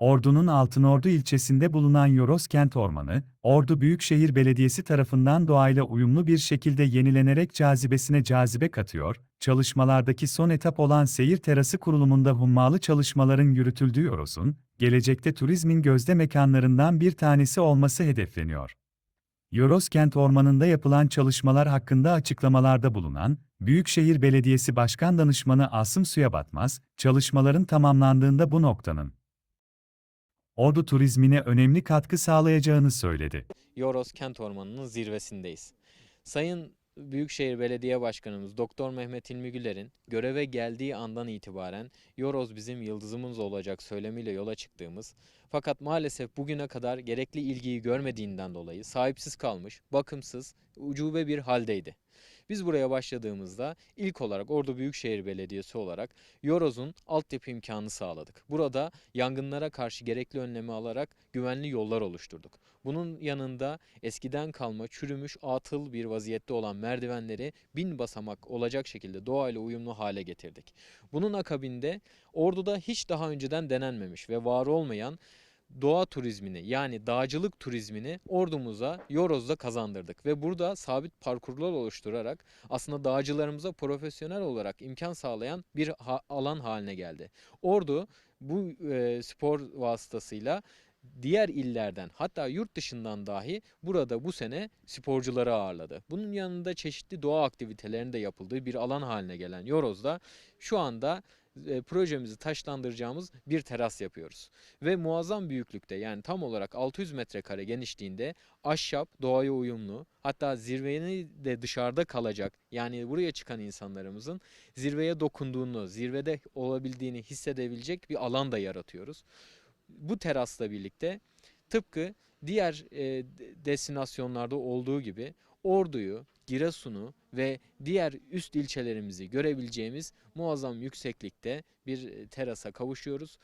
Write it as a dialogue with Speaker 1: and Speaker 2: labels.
Speaker 1: Ordu'nun Altınordu ilçesinde bulunan Yoroskent Ormanı, Ordu Büyükşehir Belediyesi tarafından doğayla uyumlu bir şekilde yenilenerek cazibesine cazibe katıyor, çalışmalardaki son etap olan seyir terası kurulumunda hummalı çalışmaların yürütüldüğü Yoros'un, gelecekte turizmin gözde mekanlarından bir tanesi olması hedefleniyor. Yoroskent Ormanı'nda yapılan çalışmalar hakkında açıklamalarda bulunan, Büyükşehir Belediyesi Başkan Danışmanı Asım Suya Batmaz, çalışmaların tamamlandığında bu noktanın Ordu turizmine önemli katkı sağlayacağını söyledi.
Speaker 2: Yoros Kent Ormanı'nın zirvesindeyiz. Sayın Büyükşehir Belediye Başkanımız Doktor Mehmet İlmi Güler'in göreve geldiği andan itibaren Yoros bizim yıldızımız olacak söylemiyle yola çıktığımız fakat maalesef bugüne kadar gerekli ilgiyi görmediğinden dolayı sahipsiz kalmış, bakımsız, ucube bir haldeydi. Biz buraya başladığımızda ilk olarak Ordu Büyükşehir Belediyesi olarak Yoroz'un altyapı imkanı sağladık. Burada yangınlara karşı gerekli önlemi alarak güvenli yollar oluşturduk. Bunun yanında eskiden kalma çürümüş atıl bir vaziyette olan merdivenleri bin basamak olacak şekilde doğayla uyumlu hale getirdik. Bunun akabinde Ordu'da hiç daha önceden denenmemiş ve var olmayan doğa turizmini yani dağcılık turizmini ordumuza Yoroz'da kazandırdık ve burada sabit parkurlar oluşturarak aslında dağcılarımıza profesyonel olarak imkan sağlayan bir ha- alan haline geldi. Ordu bu e, spor vasıtasıyla diğer illerden hatta yurt dışından dahi burada bu sene sporcuları ağırladı. Bunun yanında çeşitli doğa aktivitelerinin de yapıldığı bir alan haline gelen Yoroz'da şu anda e, projemizi taşlandıracağımız bir teras yapıyoruz. Ve muazzam büyüklükte yani tam olarak 600 metrekare genişliğinde ahşap, doğaya uyumlu hatta zirveni de dışarıda kalacak yani buraya çıkan insanlarımızın zirveye dokunduğunu, zirvede olabildiğini hissedebilecek bir alan da yaratıyoruz. Bu terasla birlikte tıpkı diğer e, de- destinasyonlarda olduğu gibi Ordu'yu, Giresun'u ve diğer üst ilçelerimizi görebileceğimiz muazzam yükseklikte bir e, terasa kavuşuyoruz.